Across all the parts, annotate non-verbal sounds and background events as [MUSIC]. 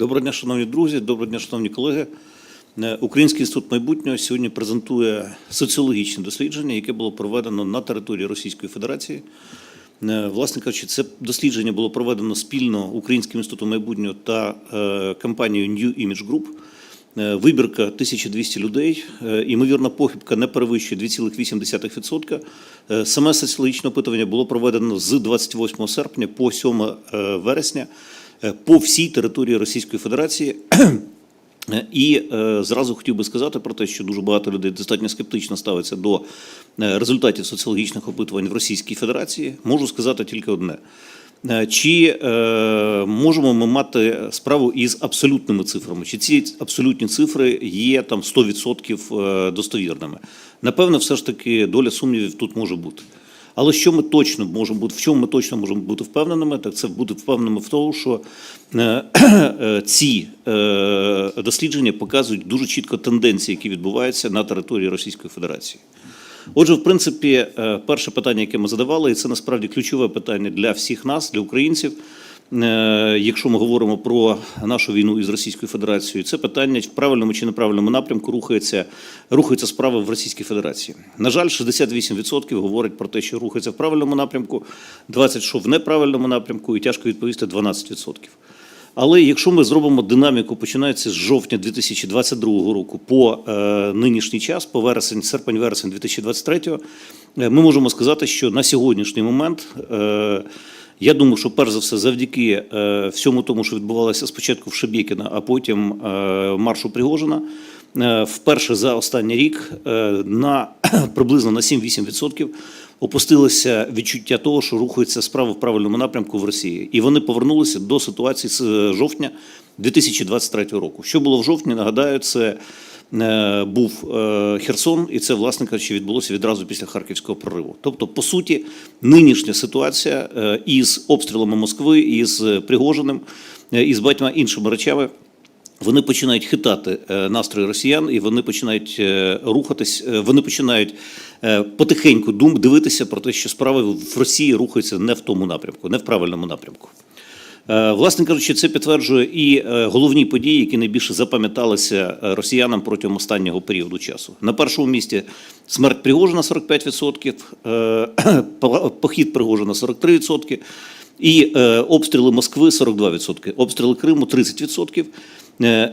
Доброго дня, шановні друзі, доброго дня, шановні колеги. Е, Український інститут майбутнього сьогодні презентує соціологічне дослідження, яке було проведено на території Російської Федерації. Е, Власне кажучи, це дослідження було проведено спільно Українським інститутом майбутнього та е, компанією New Image Group. Вибірка 1200 людей, імовірна похибка не перевищує 2,8%. Е, Саме соціологічне опитування було проведено з 28 серпня по 7 е, вересня по всій території Російської Федерації. Е, [CLEARS THROAT] І е, зразу хотів би сказати про те, що дуже багато людей достатньо скептично ставиться до е, результатів соціологічних опитувань в Російській Федерації. Можу сказати тільки одне. Е, Чи е, можемо ми мати справу із абсолютними цифрами? Чи ці абсолютні цифри є там 100% е, достовірними? Напевно, все ж таки доля сумнівів тут може бути. Але що ми точно можемо бути, в чому ми точно можемо бути впевненими, так це бути впевненими в тому, що е, [CLEARS THROAT] е, ці е, дослідження показують дуже чітко тенденції, які відбуваються на території Російської Федерації. Отже, в принципі, перше питання, яке ми задавали, і це насправді ключове питання для всіх нас, для українців. Е, Якщо ми говоримо про нашу війну із Російською Федерацією, це питання в правильному чи неправильному напрямку рухається, рухається справа в Російській Федерації. На жаль, 68% говорять про те, що рухається в правильному напрямку, 20% що в неправильному напрямку, і тяжко відповісти 12%. Але якщо ми зробимо динаміку, починається з жовтня 2022 року по е, нинішній час, по вересень, серпень-вересень 2023, е, ми можемо сказати, що на сьогоднішній момент. Е, я думаю, що перш за все, завдяки е, всьому тому, що відбувалося спочатку в Шебєкіна, а потім е, маршу Пригожина, е, вперше за останній рік на [CLEARS THROAT] приблизно на 7-8% опустилося відчуття того, що рухається справа в правильному напрямку в Росії, і вони повернулися до ситуації з е, жовтня 2023 року. Що було в жовтні? Нагадаю, це е, був е, Херсон, і це, власне кажучи, відбулося відразу після харківського прориву. Тобто, по суті, нинішня ситуація із обстрілами Москви, із Пригожиним, із багатьма іншими речами. Вони починають хитати е, настрої росіян, і вони починають е, рухатись. е, Вони починають потихеньку дум дивитися про те, що справи в Росії рухаються не в тому напрямку, не в правильному напрямку. Власне кажучи, це підтверджує і головні події, які найбільше запам'яталися росіянам протягом останнього періоду часу. На першому місці смерть Пригожина 45%, е, [CLEARS THROAT] по- похід Пригожина 43%, і обстріли Москви 42%, обстріли Криму 30%. Е,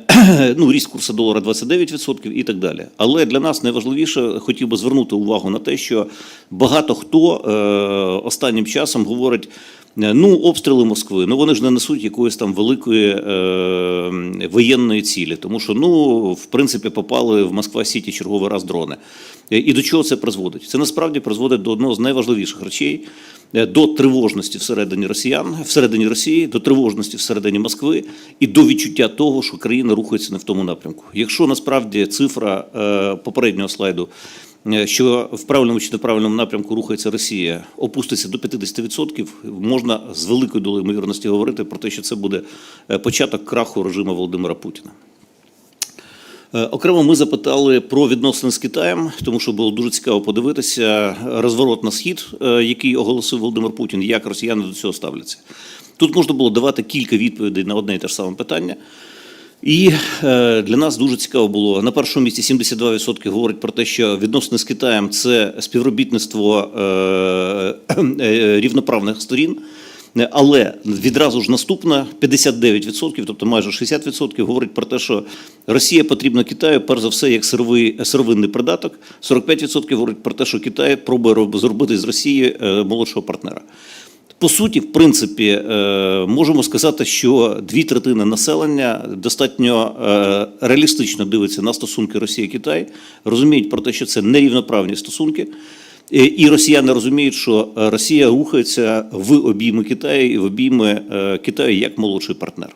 [CLEARS THROAT] Ну, ріст курсу долара 29% і так далі. Але для нас найважливіше хотів би звернути увагу на те, що багато хто е, останнім часом говорить. Е, Ну, обстріли Москви, ну вони ж не несуть якоїсь там великої е, воєнної цілі, тому що ну в принципі попали в Москва Сіті черговий раз дрони. Е, І до чого це призводить? Це насправді призводить до одного з найважливіших речей е, до тривожності всередині росіян, всередині Росії, до тривожності всередині Москви і до відчуття того, що країна рухається не в тому напрямку. Якщо насправді цифра е, попереднього слайду. Е, Що в правильному чи неправильному напрямку рухається Росія, опуститься до 50%, можна з великою долею ймовірності говорити про те, що це буде е, початок краху режиму Володимира Путіна. Е, Окремо ми запитали про відносини з Китаєм, тому що було дуже цікаво подивитися розворот на схід, який оголосив Володимир Путін, як росіяни до цього ставляться. Тут можна було давати кілька відповідей на одне і те ж саме питання. І е, для нас дуже цікаво було на першому місці 72% говорять про те, що відносини з Китаєм це співробітництво е, е, рівноправних сторін. Але відразу ж наступна 59%, тобто майже 60%, говорить про те, що Росія потрібна Китаю, перш за все, як сировий, сировинний придаток. 45% говорить про те, що Китай пробує роб- зробити з Росії молодшого партнера. По суті, в принципі, е, можемо сказати, що дві третини населення достатньо е, реалістично дивиться на стосунки Росії-Китай, розуміють про те, що це нерівноправні стосунки. Е, І росіяни розуміють, що Росія рухається в обійми Китаю і в обійми Китаю як молодший партнер.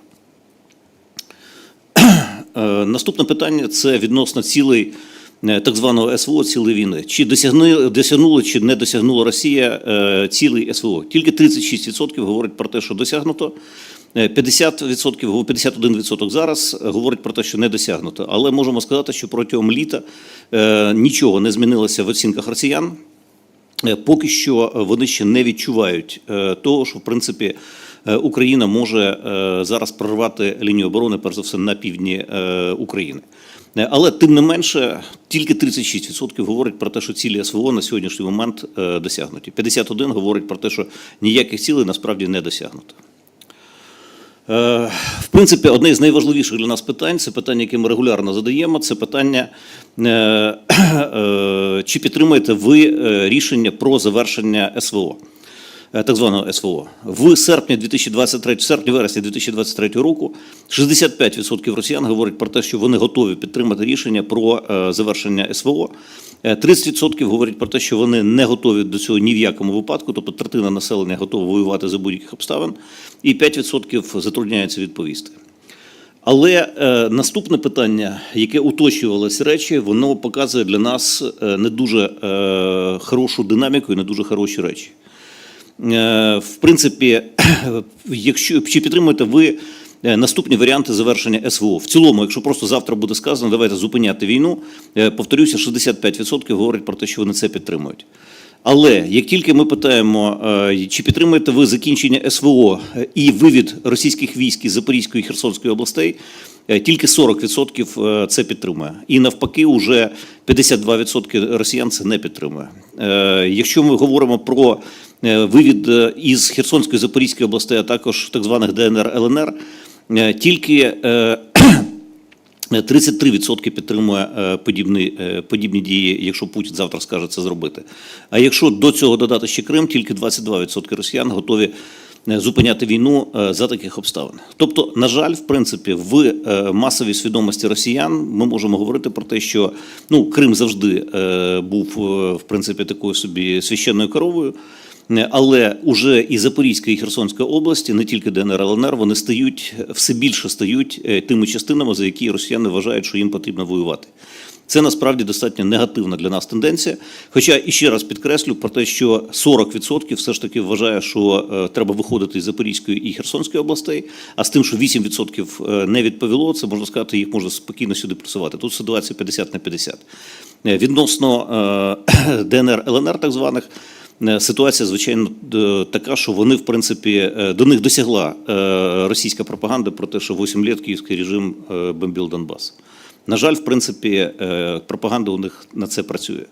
Наступне питання це відносно цілей так званого СВО, цілей війни. Чи досягнули, досягнула чи не досягнула Росія е, цілей СВО? Тільки 36% говорять про те, що досягнуто. Е, 50%, 51% зараз говорять про те, що не досягнуто. Але можемо сказати, що протягом літа е, нічого не змінилося в оцінках росіян. Е, Поки що вони ще не відчувають е, того, що в принципі е, Україна може е, зараз прорвати лінію оборони, перш за все, на півдні е, України. Е, Але тим не менше, тільки 36% говорить про те, що цілі СВО на сьогоднішній момент е, досягнуті. 51% говорить про те, що ніяких цілей насправді не досягнуто. Е, В принципі, одне з найважливіших для нас питань це питання, яке ми регулярно задаємо. Це питання, чи підтримуєте ви рішення про завершення СВО, так званого СВО. В серпні 2023, серпні вересні 2023 року 65% росіян говорять про те, що вони готові підтримати рішення про е, завершення СВО. Е, 30% говорять про те, що вони не готові до цього ні в якому випадку, тобто третина населення готова воювати за будь-яких обставин, і 5% затрудняються відповісти. Але е, наступне питання, яке уточнювалося речі, воно показує для нас е, не дуже е, хорошу динаміку і не дуже хороші речі. Е, в принципі, [CLEARS THROAT] якщо чи підтримуєте ви е, наступні варіанти завершення СВО? В цілому, якщо просто завтра буде сказано, давайте зупиняти війну, е, повторюся, 65% говорять про те, що вони це підтримують. Але як тільки ми питаємо, чи підтримуєте ви закінчення СВО і вивід російських військ із Запорізької і Херсонської областей, тільки 40% е, це підтримує. І навпаки, уже 52% росіян це не підтримує. Якщо ми говоримо про вивід е, із Херсонської Запорізької областей, а також так званих ДНР ЛНР, е, тільки е, [CLEARS THROAT] 33% підтримує е, подібні, е, подібні дії, якщо Путін завтра скаже це зробити. А якщо до цього додати ще Крим, тільки 22% росіян готові е, зупиняти війну е, за таких обставин. Тобто, на жаль, в принципі, в е, масовій свідомості росіян ми можемо говорити про те, що ну Крим завжди е, був е, в принципі такою собі священною коровою. Е, Але уже і Запорізька, і Херсонська області, не тільки ДНР, ЛНР, вони стають все більше стають е, тими частинами, за які росіяни вважають, що їм потрібно воювати. Це насправді достатньо негативна для нас тенденція. Хоча і ще раз підкреслю про те, що 40% все ж таки вважає, що е, треба виходити із Запорізької і Херсонської областей, а з тим, що 8% е, не відповіло, це можна сказати, їх можна спокійно сюди просувати. Тут ситуація 50 на 50. Е, Відносно [CLEARS THROAT] ДНР, ЛНР, так званих. Е, Ситуація, звичайно, така, що вони, в принципі, е, до них досягла е, російська пропаганда про те, що 8 років київський режим бомбив Донбас. На жаль, в принципі, пропаганда у них на це працює.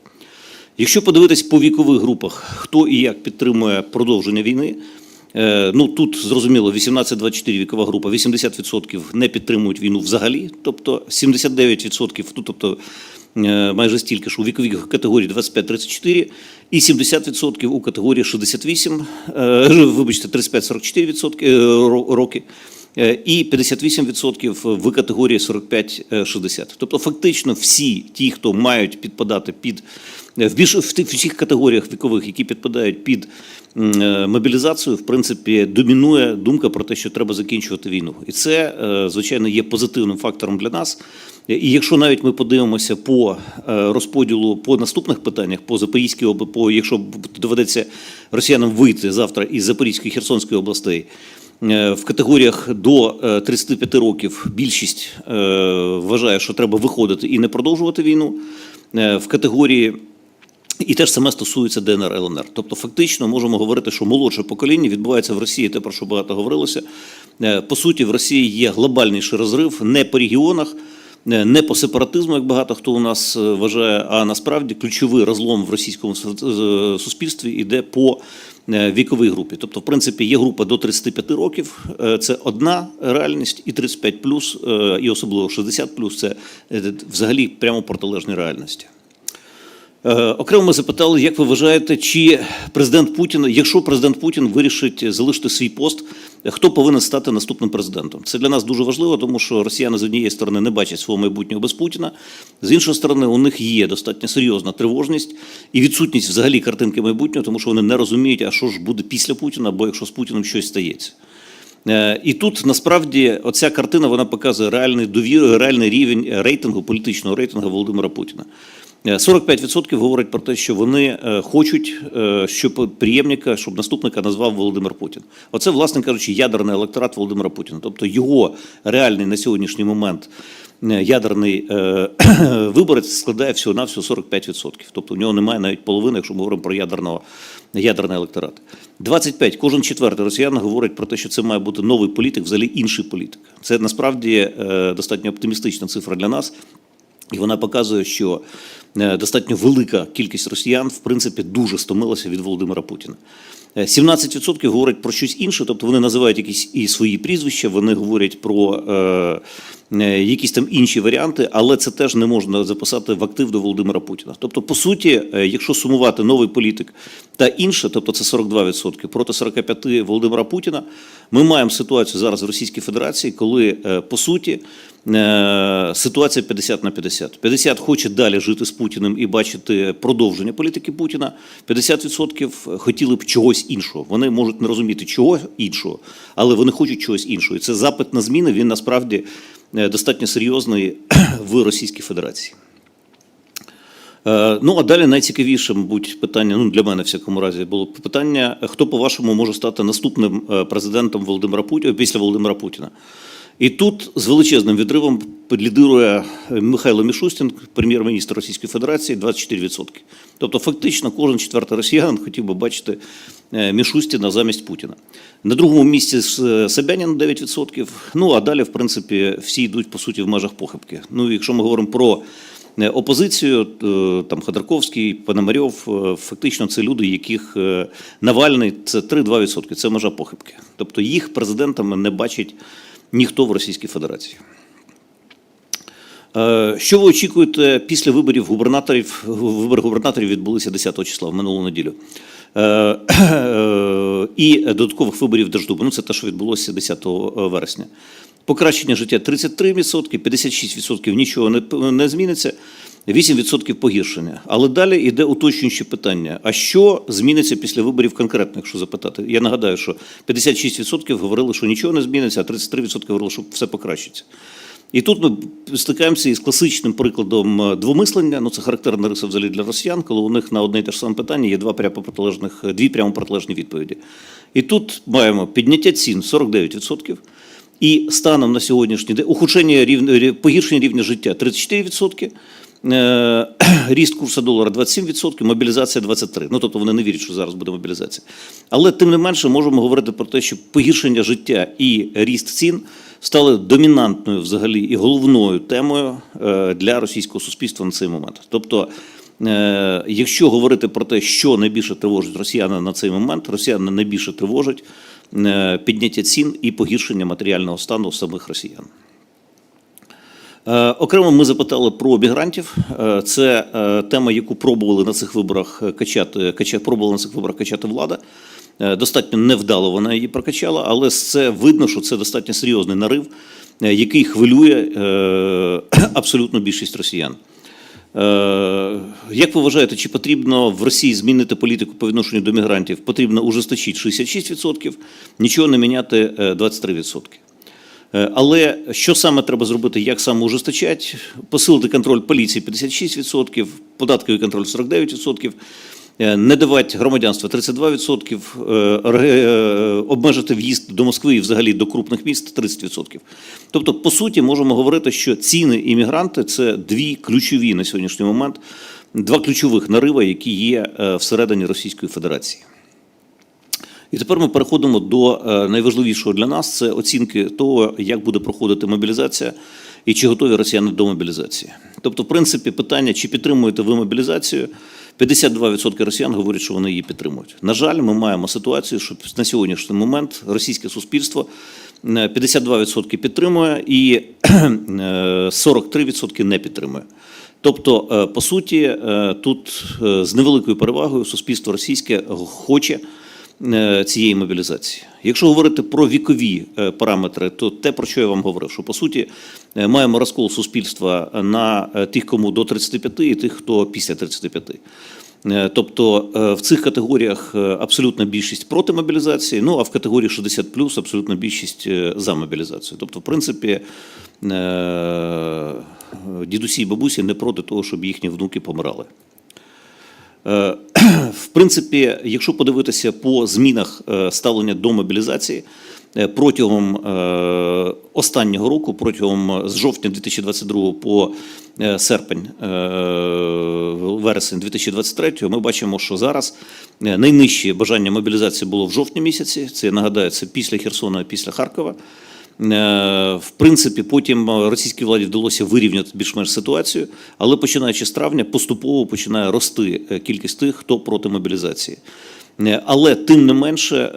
Якщо подивитись по вікових групах, хто і як підтримує продовження війни, ну тут зрозуміло, 18-24 вікова група, 80% не підтримують війну взагалі, тобто 79%, ну, тобто майже стільки ж у віковій категорії 25-34 і 70% у категорії 68, е, вибачте, 35-44% е, ро- роки. Е, і 58% в категорії 45-60. Тобто, фактично, всі ті, хто мають підпадати під е, в більш в тих всіх категоріях вікових, які підпадають під е, мобілізацію, в принципі, домінує думка про те, що треба закінчувати війну, і це е, звичайно є позитивним фактором для нас. І якщо навіть ми подивимося по е, розподілу по наступних питаннях, по Запорізькій по якщо доведеться росіянам вийти завтра із Запорізької Херсонської областей. Е, В категоріях до е, 35 років більшість е, вважає, що треба виходити і не продовжувати війну. Е, В категорії і те ж саме стосується ДНР ЛНР. Тобто, фактично можемо говорити, що молодше покоління відбувається в Росії, те про що багато говорилося. Е, По суті, в Росії є глобальніший розрив не по регіонах, е, не по сепаратизму, як багато хто у нас е, вважає, а насправді ключовий розлом в російському е, суспільстві йде по е, віковій групі. Тобто, в принципі, є група до 35 років, е, це одна реальність, і 35 плюс, е, і особливо 60 плюс це е, взагалі прямо протилежні реальності. Е, Окремо ми запитали, як ви вважаєте, чи президент Путін, якщо президент Путін вирішить залишити свій пост, хто повинен стати наступним президентом? Це для нас дуже важливо, тому що росіяни з однієї сторони не бачать свого майбутнього без Путіна, з іншої сторони, у них є достатньо серйозна тривожність і відсутність взагалі картинки майбутнього, тому що вони не розуміють, а що ж буде після Путіна, або якщо з Путіним щось стається. Е, І тут насправді оця картина вона показує реальний довір, реальний рівень рейтингу, політичного рейтингу Володимира Путіна. Е, 45% говорять про те, що вони е, хочуть, е, щоб приємника, щоб наступника назвав Володимир Путін. Оце, власне кажучи, ядерний електорат Володимира Путіна. Тобто його реальний на сьогоднішній момент е, ядерний е, [CLEARS THROAT] виборець складає всього на всього 45%. Тобто в нього немає навіть половини, якщо ми говоримо про ядерного, ядерний електорат. 25. Кожен четвертий росіян говорить про те, що це має бути новий політик, взагалі інший політик. Це насправді е, достатньо оптимістична цифра для нас. І вона показує, що е, достатньо велика кількість росіян, в принципі, дуже стомилася від Володимира Путіна. Е, 17% говорять про щось інше, тобто вони називають якісь і свої прізвища, вони говорять про е, е, якісь там інші варіанти, але це теж не можна записати в актив до Володимира Путіна. Тобто, по суті, е, якщо сумувати новий політик та інше, тобто це 42% проти 45% Володимира Путіна, ми маємо ситуацію зараз в Російській Федерації, коли е, по суті е, ситуація 50 на 50. 50 хоче далі жити з Путіним і бачити продовження політики Путіна. 50% хотіли б чогось іншого. Вони можуть не розуміти чого іншого, але вони хочуть чогось іншого. І це запит на зміни. Він насправді е, достатньо серйозний [CLEARS THROAT] в Російській Федерації. Е, Ну, а далі найцікавіше, мабуть, питання, ну для мене в всякому разі, було питання: хто, по-вашому, може стати наступним е, президентом Володимира Путіна після Володимира Путіна? І тут з величезним відривом лідирує Михайло Мішустін, прем'єр-міністр Російської Федерації, 24%. Тобто, фактично, кожен четвертий росіянин хотів би бачити е, Мішустіна замість Путіна. На другому місці е, Собянін 9%. Ну а далі, в принципі, всі йдуть по суті в межах похибки. Ну, якщо ми говоримо про е, опозицію, там Ходорковський, Пономарьов, е, фактично це люди, яких е, Навальний це 3-2%, це межа похибки. Тобто їх президентами не бачить ніхто в Російській Федерації. Е, Що ви очікуєте після виборів губернаторів? Вибори губернаторів відбулися 10 числа в минулу неділю. Е, е, І додаткових виборів Держдуби. Ну, це те, що відбулося 10 вересня. Покращення життя 33%, 56% нічого не, не зміниться, 8% погіршення. Але далі йде уточнююче питання: а що зміниться після виборів конкретно, якщо запитати? Я нагадаю, що 56% говорили, що нічого не зміниться, а 33% говорили, що все покращиться. І тут ми стикаємося із класичним прикладом е, двомислення. Ну це характерна риса взагалі для росіян, коли у них на одне і те ж саме питання є два прямо протилежних, дві прямо протилежні відповіді. І тут маємо підняття цін 49%. І станом на сьогоднішній день ухудшення рівня погіршення рівня життя 34%. Е, [CLEARS THROAT] Ріст курсу долара 27%, мобілізація 23%. Ну тобто вони не вірять, що зараз буде мобілізація. Але тим не менше можемо говорити про те, що погіршення життя і ріст цін стали домінантною взагалі і головною темою е, для російського суспільства на цей момент. Тобто, е, якщо говорити про те, що найбільше тривожить росіяни на цей момент, росіяни найбільше тривожить підняття цін і погіршення матеріального стану самих росіян. Е, Окремо ми запитали про мігрантів. Е, Це е, тема, яку пробували на цих виборах качати, кача, пробувала на цих виборах качати влада. Достатньо невдало вона її прокачала, але це видно, що це достатньо серйозний нарив, який хвилює [CLEARS THROAT] абсолютну більшість росіян. Як ви вважаєте, чи потрібно в Росії змінити політику по відношенню до мігрантів? Потрібно ужесточити 66%, нічого не міняти е, 23%. Е, Але що саме треба зробити, як саме ужесточати? Посилити контроль поліції 56%, податковий контроль 49%, е, не давати громадянство 32%, е, обмежити в'їзд до Москви і взагалі до крупних міст 30%. Тобто, по суті, можемо говорити, що ціни і мігранти це дві ключові на сьогоднішній момент, два ключових нариви, які є всередині Російської Федерації. І тепер ми переходимо до е, найважливішого для нас це оцінки того, як буде проходити мобілізація і чи готові росіяни до мобілізації. Тобто, в принципі, питання, чи підтримуєте ви мобілізацію, 52% росіян говорять, що вони її підтримують. На жаль, ми маємо ситуацію, що на сьогоднішній момент російське суспільство е, 52% підтримує і е, 43% не підтримує. Тобто, е, по суті, е, тут е, з невеликою перевагою суспільство російське хоче е, цієї мобілізації. Якщо говорити про вікові е, параметри, то те, про що я вам говорив, що по суті е, маємо розкол суспільства на е, тих, кому до 35, і тих, хто після 35. Е, Тобто е, в цих категоріях е, абсолютна більшість проти мобілізації, ну а в категорії 60 плюс абсолютна більшість е, за мобілізацію. Тобто, в принципі, е, дідусі і бабусі не проти того, щоб їхні внуки помирали. Е, [CLEARS THROAT] В принципі, якщо подивитися по змінах е, ставлення до мобілізації е, протягом останнього року, протягом з жовтня 2022 по серпень, вересень 2023, ми бачимо, що зараз найнижче бажання мобілізації було в жовтні місяці. Це я нагадаю, це після Херсона, після Харкова. Е, В принципі, потім е, російській владі вдалося вирівняти більш-менш ситуацію, але починаючи з травня, поступово починає рости е, кількість тих, хто проти мобілізації. Але тим не менше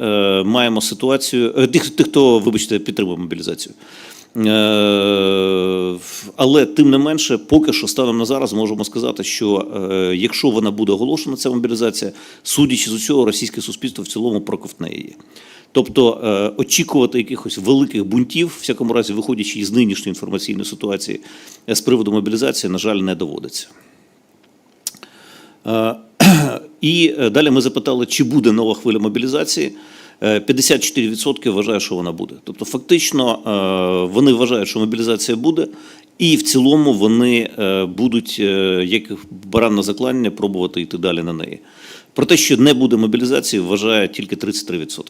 маємо ситуацію тих, тих, хто, вибачте, підтримує мобілізацію. Але тим не менше, поки що станом на зараз можемо сказати, що якщо вона буде оголошена, ця мобілізація, судячи з усього, російське суспільство в цілому проковтне її. Тобто е, очікувати якихось великих бунтів, в всякому разі, виходячи із нинішньої інформаційної ситуації е, з приводу мобілізації, на жаль, не доводиться. Е, І далі ми запитали, чи буде нова хвиля мобілізації. Е, 54% вважають, що вона буде. Тобто, фактично, вони вважають, що мобілізація буде, і в цілому вони будуть, як баран на заклання, пробувати йти далі на неї. Про те, що не буде мобілізації, вважає тільки 33%.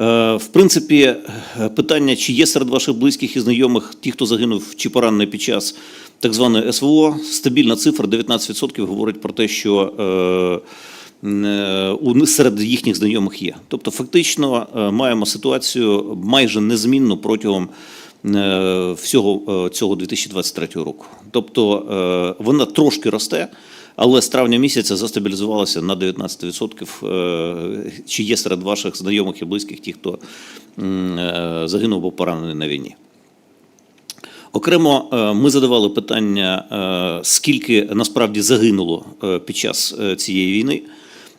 Е, В принципі, е, питання, чи є серед ваших близьких і знайомих ті, хто загинув чи поранений під час так званої СВО, стабільна цифра 19% говорить про те, що е, серед їхніх знайомих є. Тобто, фактично маємо ситуацію майже незмінну протягом всього цього 2023 року. Тобто вона трошки росте. Але з травня місяця застабілізувалася на 19%. Е, Чи є серед ваших знайомих і близьких ті, хто е, загинув або поранений на війні? Окремо е, ми задавали питання, е, скільки насправді загинуло е, під час е, цієї війни.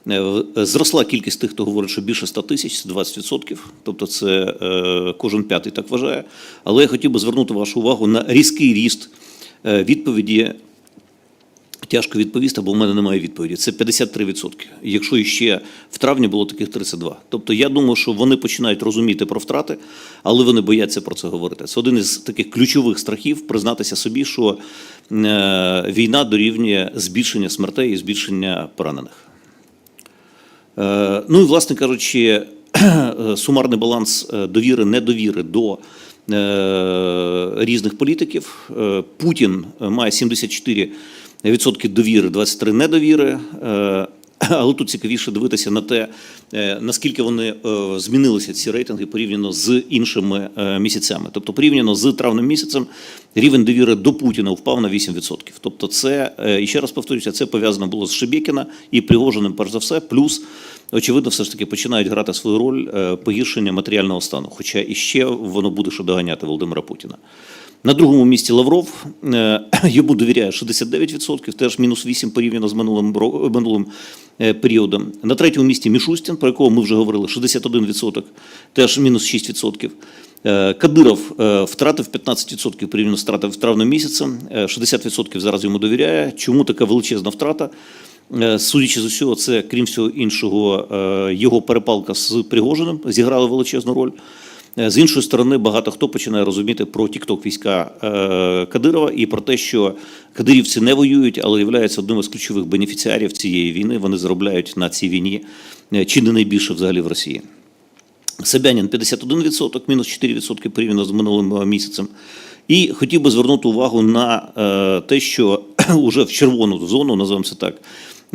Е, Зросла кількість тих, хто говорить, що більше 100 тисяч, це 20%, тобто це е, кожен п'ятий так вважає. Але я хотів би звернути вашу увагу на різкий ріст е, відповіді Тяжко відповісти, бо в мене немає відповіді. Це 53%. Якщо іще в травні було таких 32. Тобто я думаю, що вони починають розуміти про втрати, але вони бояться про це говорити. Це один із таких ключових страхів признатися собі, що е, війна дорівнює збільшення смертей і збільшення поранених. Е, Ну і, власне кажучи, сумарний баланс е, довіри, недовіри до е, різних політиків. Е, Путін має 74% довіри, 23% недовіри. Е, Але тут цікавіше дивитися на те, е, наскільки вони е, змінилися ці рейтинги порівняно з іншими місяцями. Тобто, порівняно з травним місяцем, рівень довіри до Путіна впав на 8%. Тобто, це і ще раз повторюся, це пов'язано було з Шебекіна і Пригожиним, перш за все, плюс. Очевидно, все ж таки починають грати свою роль погіршення матеріального стану. Хоча іще воно буде що доганяти Володимира Путіна. На другому місці Лавров е, [CLEARS THROAT] йому довіряє 69%, теж мінус 8 порівняно з минулим минулим е, періодом. На третьому місці Мішустін, про якого ми вже говорили, 61%, теж мінус 6%. Е, Кадиров втратив 15% порівняно з втратив травним місяцем, е, 60% зараз йому довіряє. Чому така величезна втрата? Судячи з усього, це крім всього іншого, його перепалка з Пригожиним зіграла величезну роль. Е, З іншої сторони, багато хто починає розуміти про тікток війська е, Кадирова і про те, що кадирівці не воюють, але являються одним із ключових бенефіціарів цієї війни. Вони заробляють на цій війні е, чи не найбільше взагалі в Росії. Собянін 51%, мінус 4% порівняно з минулим місяцем. І хотів би звернути увагу на те, що [CLEARS THROAT] уже в червону зону, називаємо це так,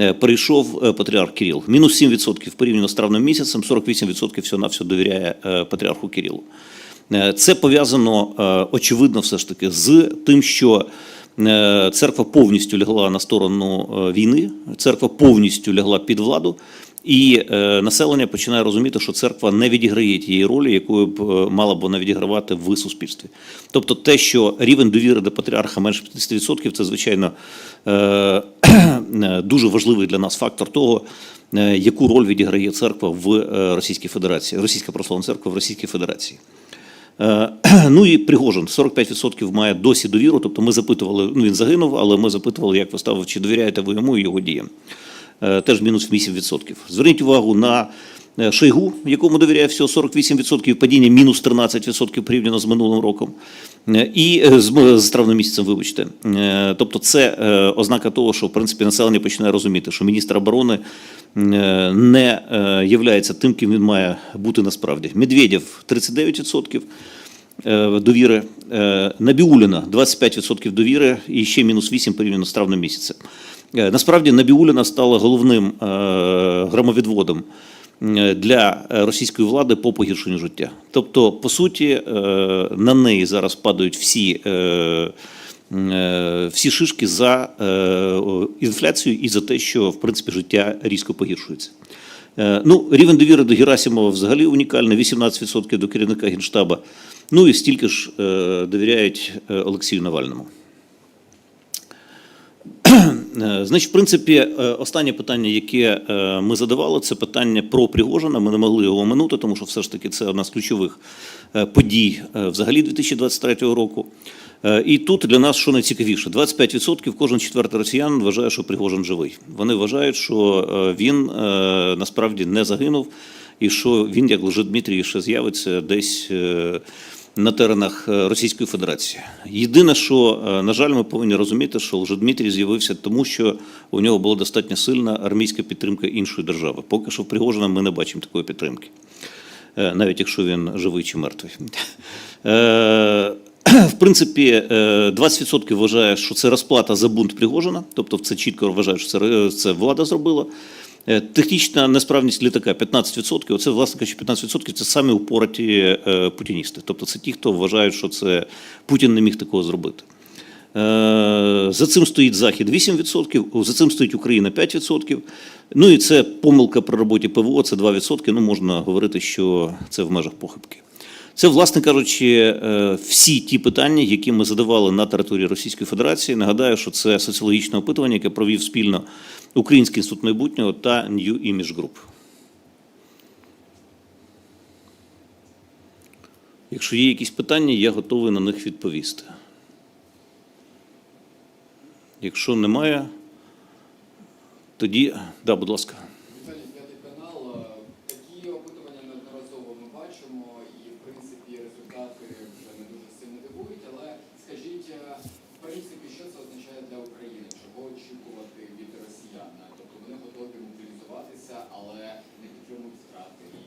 е, перейшов е, патріарх Кирил. Мінус 7% порівняно з травним місяцем, 48% все на все довіряє е, патріарху Кирилу. Це пов'язано очевидно все ж таки з тим, що церква повністю лягла на сторону війни, церква повністю лягла під владу. І е, населення починає розуміти, що церква не відіграє тієї ролі, якою б е, мала б вона відігравати в суспільстві. Тобто, те, що рівень довіри до патріарха менше 50%, це звичайно е, е, дуже важливий для нас фактор того, е, яку роль відіграє церква в е, Російській Федерації, Російська православна церква в Російській Федерації. Ну і Пригожин 45% має досі довіру. Тобто ми запитували, ну він загинув, але ми запитували, як ви ставив, чи довіряєте ви йому і його діям. Е, Теж мінус 8%. Зверніть увагу на е, Шойгу, якому довіряє всього 48%, падіння мінус 13% порівняно з минулим роком. Е, І з, з травним місяцем, вибачте. Тобто це ознака того, що в принципі населення починає розуміти, що міністр оборони не являється тим, ким він має бути насправді. Медведєв 39%. е, довіри. Набіуліна 25% довіри і ще мінус 8 порівняно з травнем місяця. Е, Насправді Набіуліна стала головним е, громовідводом е, для російської влади по погіршенню життя. Тобто, по суті, е, на неї зараз падають всі. е, е, Всі шишки за е, інфляцію і за те, що в принципі життя різко погіршується. Е, Ну, рівень довіри до Герасимова взагалі унікальний, 18% до керівника Генштаба. Ну і стільки ж е, довіряють е, Олексію Навальному. Е, Значить, в принципі, е, останнє питання, яке е, ми задавали, це питання про Пригожина. Ми не могли його оминути, тому що все ж таки це одна з ключових подій взагалі 2023 року. І тут для нас що найцікавіше: 25% кожен четвертий росіян вважає, що Пригожин живий. Вони вважають, що він насправді не загинув, і що він, як Лже Дмитрій, ще з'явиться десь. На теренах е, Російської Федерації. Єдине, що, е, на жаль, ми повинні розуміти, що Лжедмитрій з'явився тому, що у нього була достатньо сильна армійська підтримка іншої держави. Поки що в Пригожина ми не бачимо такої підтримки, Е, навіть якщо він живий чи мертвий. В принципі, е, 20% вважає, що це розплата за бунт Пригожина, тобто це чітко вважають, що це влада зробила. Е, Технічна несправність літака 15%. Оце, власне кажучи, 15% це самі упораті е, путіністи. Тобто це ті, хто вважають, що це Путін не міг такого зробити. Е, За цим стоїть Захід 8%, за цим стоїть Україна 5%. Ну і це помилка при роботі ПВО, це 2%. Ну, можна говорити, що це в межах похибки. Це, власне кажучи, е, всі ті питання, які ми задавали на території Російської Федерації. Нагадаю, що це соціологічне опитування, яке провів спільно Український інститут майбутнього та New Image Group. Якщо є якісь питання, я готовий на них відповісти. Якщо немає, тоді, да, будь ласка. Віталій, п'ятий канал. Е, Такі опитування неодноразово ми бачимо, і в принципі результати вже не дуже сильно дивують. Але скажіть, е, в принципі, що це означає для України? Чого очікувати від росіян? Тобто вони готові мобілізуватися, але не підтримують втрати. І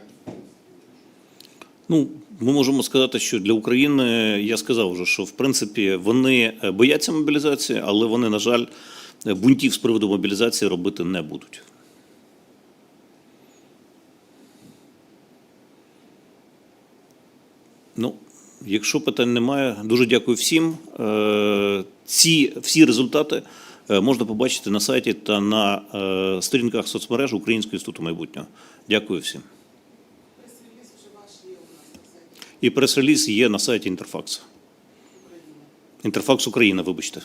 як це в принципі вирішують? Ну, ми можемо сказати, що для України я сказав вже, що в принципі вони е, бояться мобілізації, але вони, на жаль, е, бунтів з приводу мобілізації робити не будуть. Ну, якщо питань немає, дуже дякую всім. Е, Ці всі результати можна побачити на сайті та на сторінках соцмереж Українського інституту майбутнього. Дякую всім. Прес-реліз вже ваш є у нас на сайті І прес-реліз є на сайті Інтерфаксу. Інтерфакс Україна, вибачте.